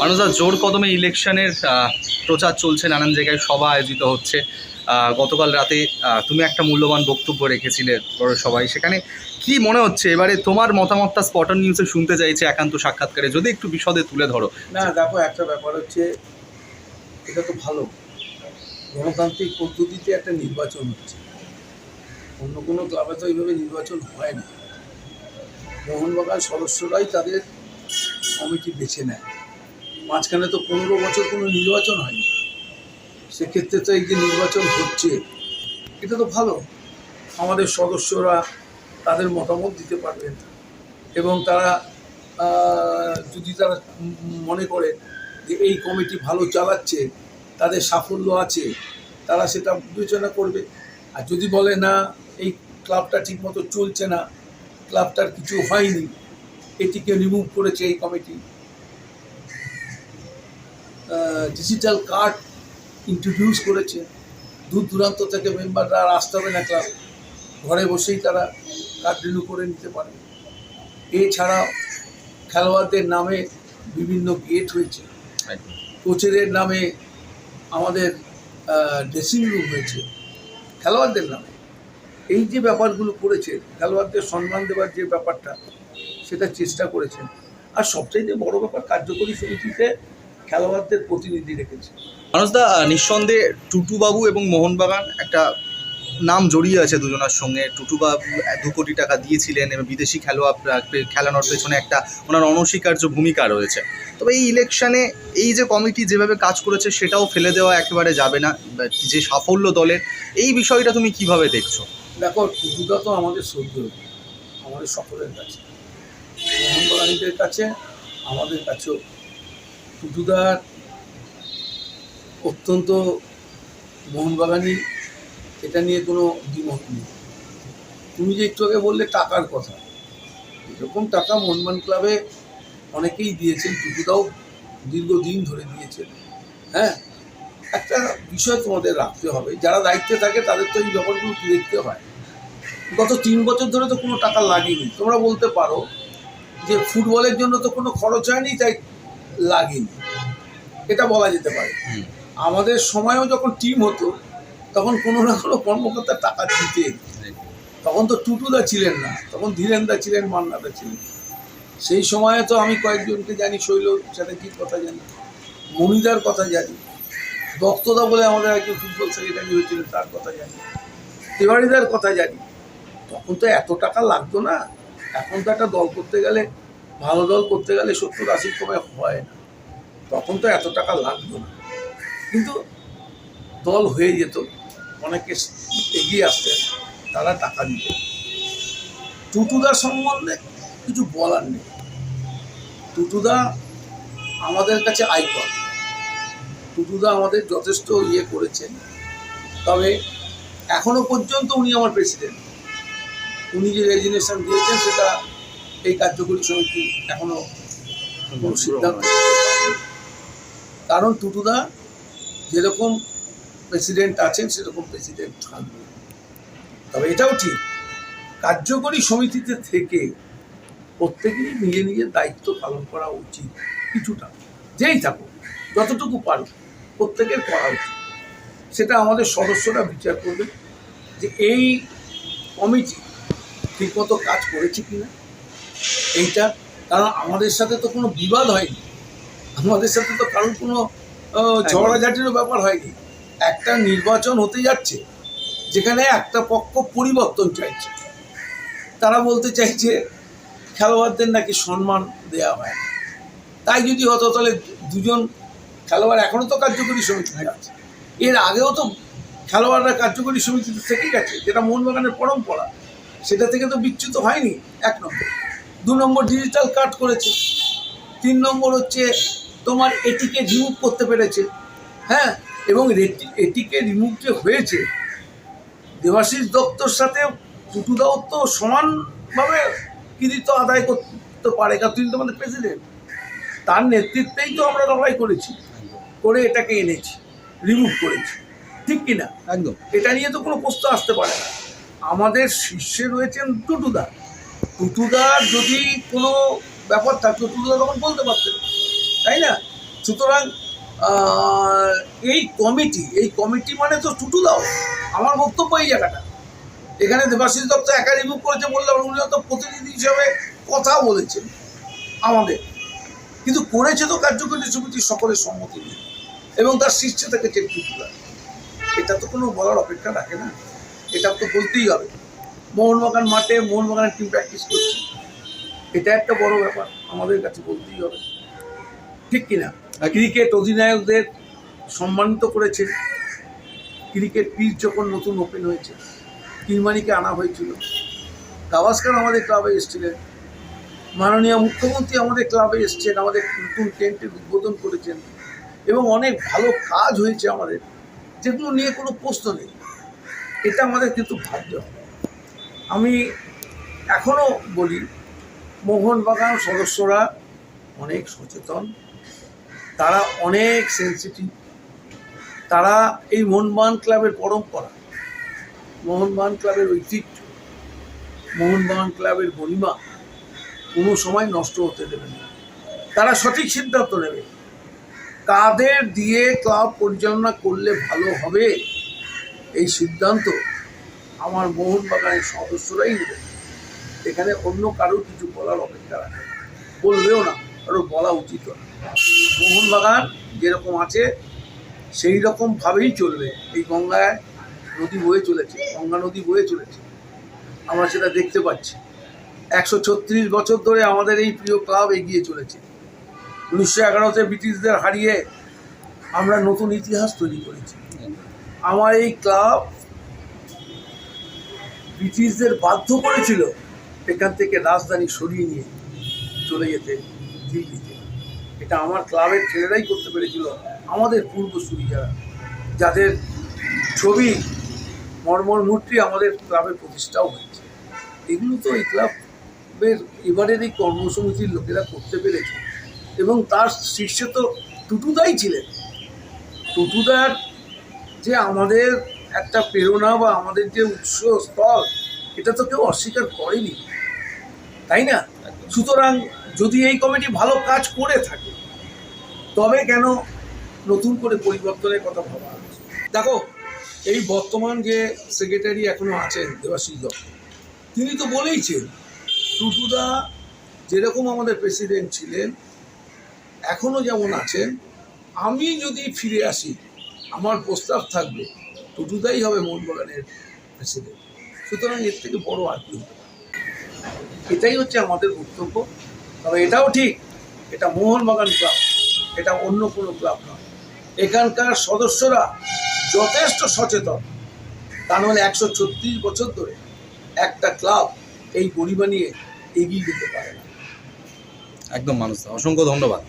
মানুষরা জোর কদমে ইলেকশনের প্রচার চলছে নানান জায়গায়, সভা আয়োজিত হচ্ছে। গতকাল রাতে তুমি একটা মূল্যবান বক্তব্য রেখেছিলে বড় সবাই সেখানে কি মনে হচ্ছে? এবারে তোমার মতামতটা স্পটন নিউজে শুনতে চাইছে একান্ত সাক্ষাৎকারে। যদি একটু বিশদে তুলে ধরো। না, দেখো, একটা ব্যাপার হচ্ছে, এটা তো ভালো। গণতান্ত্রিক পদ্ধতিতে একটা নির্বাচন হচ্ছে। অন্য কোনো ক্লাবে তো এইভাবে নির্বাচন হয় না। মোহনবাগান সদস্যরাই তাদের কমিটি বেছে নেয়। মাঝখানে তো পনেরো বছর কোনো নির্বাচন হয়নি। সেক্ষেত্রে তো এই যে নির্বাচন হচ্ছে, এটা তো ভালো। আমাদের সদস্যরা তাদের মতামত দিতে পারবেন। এবং তারা যদি তারা মনে করে যে এই কমিটি ভালো চালাচ্ছে, তাদের সাফল্য আছে, তারা সেটা বিবেচনা করবে। আর যদি বলে না, এই ক্লাবটা ঠিকমতো চলছে না, ক্লাবটার কিছু হয়নি, এটিকে রিমুভ করেছে এই কমিটি ডিজিটাল কার্ড ইন্ট্রোডিউস করেছে। দূর দূরান্ত থেকে মেম্বাররা আর আসতে হবে না ক্লাব ঘরে বসেই তারা কার্ড রিনিউ করে নিতে পারে। এছাড়া খেলোয়াড়দের নামে বিভিন্ন গেট হয়েছে। কোচেদের নামে আমাদের ড্রেসিং রুম হয়েছে। খেলোয়াড়দের নামে। এই যে ব্যাপারগুলো করেছে খেলোয়াড়দের সম্মান দেওয়ার যে ব্যাপারটা সেটা চেষ্টা করেছেন। আর সবচাইতে বড় ব্যাপার কার্যকরী সমিতিতে খেলোয়াড়দের প্রতিনিধি রেখেছে। মানুষদা নিঃসন্দেহে টুটুবাবু এবং মোহনবাগান একটা নাম জড়িয়ে আছে দুজনের সঙ্গে। টুটুবাবু দু কোটি টাকা দিয়েছিলেন এবং বিদেশি খেলোয়াড় খেলানোর পেছনে একটা ওনার অনস্বীকার্য ভূমিকা রয়েছে। তবে এই ইলেকশানে এই যে কমিটি যেভাবে কাজ করেছে সেটাও ফেলে দেওয়া একেবারে যাবে না। যে সাফল্য দলের এই বিষয়টা তুমি কীভাবে দেখছ? দেখো টুটুদা তো আমাদের সহ্য আমাদের সকলের কাছে। মোহনবাগানীদের কাছে আমাদের কাছেও টুটুদার অত্যন্ত মোহনবাগানি এটা নিয়ে কোনো দ্বিমত নেই। তুমি যে একটু আগে বললে টাকার কথা, এরকম টাকা মোহনবাগান ক্লাবে অনেকেই দিয়েছেন টুটুদাও দীর্ঘদিন ধরে দিয়েছেন। হ্যাঁ একটা বিষয় তোমাদের রাখতে হবে, যারা দায়িত্বে থাকে তাদের তো এই ব্যাপারগুলো দেখতে হয়। গত তিন বছর ধরে তো কোনো টাকা লাগেনি। তোমরা বলতে পারো যে ফুটবলের জন্য তো কোনো খরচ হয়নি, তাই লাগেনি। এটা বলা যেতে পারে। আমাদের সময়ও যখন টিম হতো তখন কোনো না কোনো কর্মকর্তা টাকা দিতেন তখন তো টুটুদা ছিলেন না তখন ধীরেনদা ছিলেন মান্নাদা ছিলেন। সেই সময়ে তো আমি কয়েকজনকে জানি শৈল চ্যাটার্জির কথা জানি মনিদার কথা জানি দত্তদা বলে আমাদের একজন ফুটবল সেক্রেটারি হয়েছিল তার কথা জানি তিওয়ারিদার কথা জানি। তখন তো এত টাকা লাগতো না। এখন তো একটা দল করতে গেলে ভালো দল করতে গেলে সত্তর আশি কমে হয় না। তখন তো এত টাকা লাগতো না। কিন্তু দল হয়ে যেত, অনেকে এগিয়ে আসতেন, তারা টাকা দিত। টুটুদার সম্বন্ধে কিছু বলার নেই। টুটুদা আমাদের কাছে আইকন। টুটুদা আমাদের যথেষ্ট ইয়ে করেছেন। তবে এখনও পর্যন্ত উনি আমার প্রেসিডেন্ট উনি যে রেজিগনেশন দিয়েছেন, সেটা এই কার্যকরী সমিতি এখনও কোনো সিদ্ধান্ত। কারণ টুটুদা যেরকম প্রেসিডেন্ট আছেন, সেরকম প্রেসিডেন্ট থাকবে। তবে এটাও ঠিক, কার্যকরী সমিতিতে থেকে প্রত্যেকেই নিজে নিজের দায়িত্ব পালন করা উচিত কিছুটা। যেই থাকুক, যতটুকু পারুক, প্রত্যেকের করা উচিত। সেটা আমাদের সদস্যরা বিচার করবে যে এই কমিটি ঠিকমতো কাজ করেছে কিনা। এইটা, কারণ আমাদের সাথে তো কোনো বিবাদ হয়নি। আমাদের সাথে তো কারণ কোনো ঝগড়াঝাটিরও ব্যাপার হয়নি। একটা নির্বাচন হতে যাচ্ছে, যেখানে একটা পক্ষ পরিবর্তন চাইছে। তারা বলতে চাইছে, খেলোয়াড়দের নাকি সম্মান দেওয়া হয় তাই যদি হতো তাহলে দুজন খেলোয়াড় এখনও তো কার্যকরী সমিতিতে আছে। এর আগেও তো খেলোয়াড়রা কার্যকরী সমিতিতে থেকে গেছে, যেটা মোহনবাগানের পরম্পরা। সেটা থেকে তো বিচ্যুত হয়নি এক নম্বর। দু নম্বর ডিজিটাল কার্ড করেছে। তিন নম্বর হচ্ছে তোমার এটিকে রিমুভ করতে পেরেছে। হ্যাঁ এবং এটিকে রিমুভ যে হয়েছে দেবাশিস দত্তর সাথে টুটুদাও তো সমানভাবে কৃতিত্ব আদায় করতে পারে কারণ তিনি তো আমাদের প্রেসিডেন্ট তার নেতৃত্বেই তো আমরা লড়াই করেছি করে এটাকে এনেছি রিমুভ করেছি। ঠিক কিনা একদম। এটা নিয়ে তো কোনো প্রশ্ন আসতে পারে না। আমাদের শীর্ষে রয়েছেন টুটুদা টুটুদার যদি কোনো ব্যাপার থাকতো টুটুদা তখন বলতে পারতেন। তাই না? সুতরাং এই কমিটি এই কমিটি মানে তো টুটু দাও। আমার বক্তব্য এই জায়গাটা। এখানে দেবাশিস দত্ত একা রিভিউ করেছে বললাম উনি তো প্রতিনিধি হিসাবে কথা বলেছেন আমাদের। কিন্তু করেছে তো কার্যকরী সমিতির সকলের সম্মতি নিয়ে। এবং তার শীর্ষে থেকেছে টুটুদা এটা তো কোনো বলার অপেক্ষা রাখে না। এটা তো বলতেই হবে। মোহনবাগান মাঠে মোহনবাগানের টিম প্র্যাকটিস করছে। এটা একটা বড় ব্যাপার। আমাদের কাছে বলতেই হবে। ঠিক কিনা? ক্রিকেট অধিনায়কদের সম্মানিত করেছে। ক্রিকেট পিচ যখন নতুন ওপেন হয়েছে, কিরমানিকে আনা হয়েছিল। গাভাস্কার আমাদের ক্লাবে এসেছিলেন। মাননীয় মুখ্যমন্ত্রী আমাদের ক্লাবে এসছেন, আমাদের নতুন টেন্টের উদ্বোধন করেছেন এবং অনেক ভালো কাজ হয়েছে আমাদের। যেগুলো নিয়ে কোনো প্রশ্ন নেই। এটা আমাদের কিন্তু ভাগ্য। আমি এখনও বলি, মোহনবাগান সদস্যরা অনেক সচেতন তারা অনেক সেন্সিটিভ তারা এই মোহনবাগান ক্লাবের পরম্পরা মোহনবাগান ক্লাবের ঐতিহ্য মোহনবাগান ক্লাবের গরিমা কোনো সময় নষ্ট হতে দেবে না। তারা সঠিক সিদ্ধান্ত নেবে। কাদের দিয়ে ক্লাব পরিচালনা করলে ভালো হবে, এই সিদ্ধান্ত আমার মোহনবাগানের সদস্যরাই নেবে। এখানে অন্য কারোর কিছু বলার অপেক্ষা রাখে। বলবেও না। কারও বলা উচিত মোহনবাগান যেরকম আছে সেই রকমভাবেই চলবে। এই গঙ্গায় নদী বয়ে চলেছে, গঙ্গা নদী বয়ে চলেছে। আমরা সেটা দেখতে পাচ্ছি। একশো ছত্রিশ বছর ধরে আমাদের এই প্রিয় ক্লাব এগিয়ে চলেছে। উনিশশো এগারোতে ব্রিটিশদের হারিয়ে আমরা নতুন ইতিহাস তৈরি করেছি। আমার এই ক্লাব ব্রিটিশদের বাধ্য করেছিল এখান থেকে রাজধানী সরিয়ে নিয়ে চলে যেতে। দিল্লিতে। এটা আমার ক্লাবের ছেলেরাই করতে পেরেছিল আমাদের পূর্বসূরি যারা যাদের ছবি মর্মর মূর্তি আমাদের ক্লাবের প্রতিষ্ঠাও হয়েছে। এগুলো তো এই ক্লাবের এবারের এই কর্মসমিতির লোকেরা করতে পেরেছে। এবং তার শীর্ষে তো টুটুদাই ছিলেন। টুটুদার যে আমাদের একটা প্রেরণা বা আমাদের যে উৎস স্থল এটা তো কেউ অস্বীকার করেনি। তাই না? সুতরাং যদি এই কমিটি ভালো কাজ করে থাকে, তবে কেন নতুন করে পরিবর্তনের কথা ভাবা দেখো, এই বর্তমান যে সেক্রেটারি এখনও আছেন দেবাশিস দত্ত, তিনি তো বলেইছেন টুটুদা যেরকম আমাদের প্রেসিডেন্ট ছিলেন এখনও যেমন আছেন, আমি যদি ফিরে আসি, আমার প্রস্তাব থাকবে টুটুদাই হবে মোহনবাগানের প্রেসিডেন্ট সুতরাং এর থেকে বড় আর কি এটাই হচ্ছে আমাদের বক্তব্য। তবে এটাও ঠিক, এটা মোহনবাগান ক্লাব, এটা অন্য কোনো ক্লাব নয়। এখানকার সদস্যরা যথেষ্ট সচেতন। তা নাহলে একশো ছত্রিশ বছর ধরে একটা ক্লাব এই গরিমা নিয়ে এগিয়ে যেতে পারে না। একদম মানুষ, অসংখ্য ধন্যবাদ।